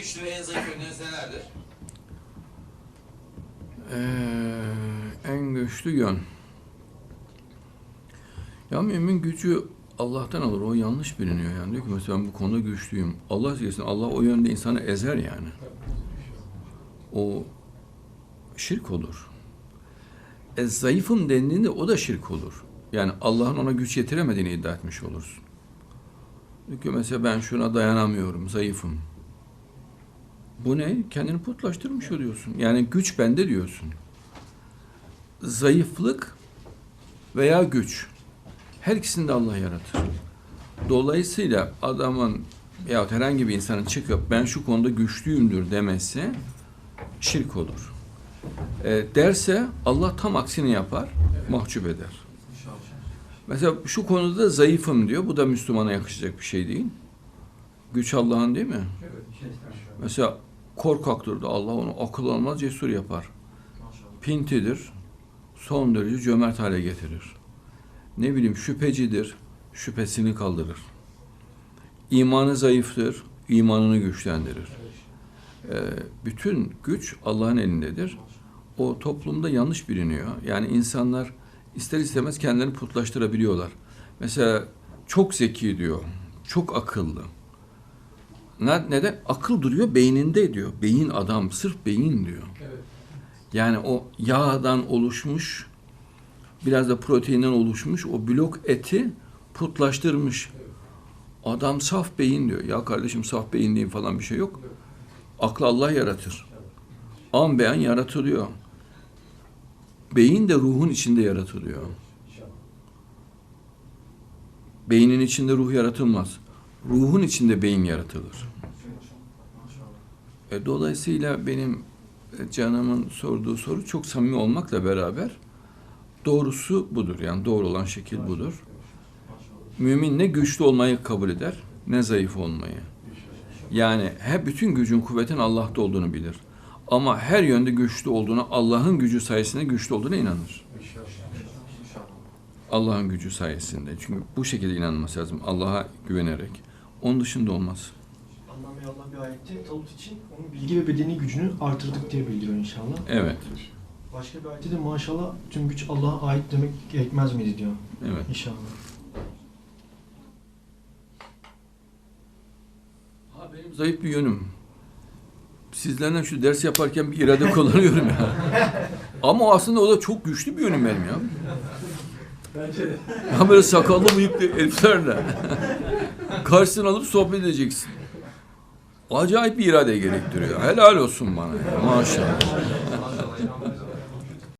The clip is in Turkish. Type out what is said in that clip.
güçlü ve en zayıf yönleriniz nelerdir? Ee, en güçlü yön. Ya mümin gücü Allah'tan alır. O yanlış biliniyor yani. Diyor ki mesela ben bu konuda güçlüyüm. Allah diyorsun. Allah o yönde insanı ezer yani. O şirk olur. E, zayıfım dendiğinde o da şirk olur. Yani Allah'ın ona güç yetiremediğini iddia etmiş olursun. Diyor ki mesela ben şuna dayanamıyorum, zayıfım. Bu ne? Kendini putlaştırmış oluyorsun. Yani güç bende diyorsun. Zayıflık veya güç. Her ikisini de Allah yaratır. Dolayısıyla adamın ya herhangi bir insanın çıkıp ben şu konuda güçlüyümdür demesi şirk olur. E, derse Allah tam aksini yapar, mahcup eder. Mesela şu konuda da zayıfım diyor. Bu da Müslümana yakışacak bir şey değil. Güç Allah'ın değil mi? Mesela korkaktır da Allah onu akıl almaz cesur yapar. Pintidir. Son derece cömert hale getirir. Ne bileyim şüphecidir. Şüphesini kaldırır. İmanı zayıftır. imanını güçlendirir. Ee, bütün güç Allah'ın elindedir. O toplumda yanlış biliniyor. Yani insanlar ister istemez kendilerini putlaştırabiliyorlar. Mesela çok zeki diyor. Çok akıllı. Ne- Neden? Akıl duruyor beyninde diyor. Beyin adam, sırf beyin diyor. Yani o yağdan oluşmuş, biraz da proteinden oluşmuş o blok eti putlaştırmış. Adam saf beyin diyor. Ya kardeşim saf beyin diyeyim falan bir şey yok. Aklı Allah yaratır. An beyan yaratılıyor. Beyin de ruhun içinde yaratılıyor. Beynin içinde ruh yaratılmaz. Ruhun içinde beyin yaratılır. E, dolayısıyla benim e, canımın sorduğu soru çok samimi olmakla beraber doğrusu budur. Yani doğru olan şekil budur. Mümin ne güçlü olmayı kabul eder ne zayıf olmayı. Yani hep bütün gücün kuvvetin Allah'ta olduğunu bilir. Ama her yönde güçlü olduğunu, Allah'ın gücü sayesinde güçlü olduğuna inanır. Allah'ın gücü sayesinde. Çünkü bu şekilde inanması lazım. Allah'a güvenerek. Onun dışında olmaz. Allah ve Allah bir ayette Talut için onun bilgi ve bedeni gücünü artırdık diye bildiriyor inşallah. Evet. Başka bir ayette de maşallah tüm güç Allah'a ait demek gerekmez miydi diyor Evet. inşallah. Ha, benim zayıf bir yönüm. Sizlerden şu ders yaparken bir irade kullanıyorum ya. Ama aslında o da çok güçlü bir yönüm benim ya. Bence de. Ya böyle sakallı bıyıklı heriflerle. Karşısına alıp sohbet edeceksin. Acayip bir irade gerektiriyor. Helal olsun bana ya. Maşallah.